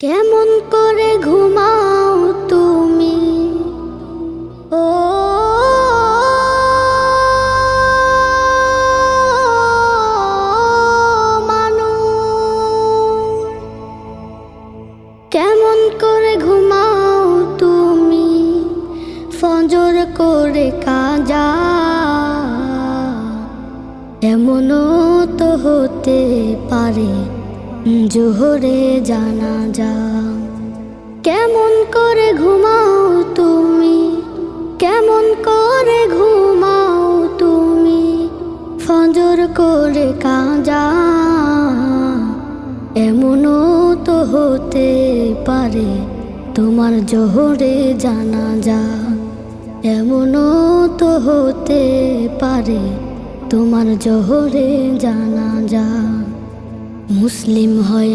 কেমন করে ঘুমাও তুমি? ও, মানু। কেমন করে ঘুমাও তুমি? ফজর করে কাজা। এমনও তো হতে পারে। জোহরে জানা যা। কেমন করে ঘুমাও তুমি? কেমন করে ঘুমাও তুমি? ফজর করে কাজা। এমনও তো হতে পারে তোমার জোহরে জানা যা। এমনও তো হতে পারে তোমার জোহরে জানা যা। মুসলিম হয়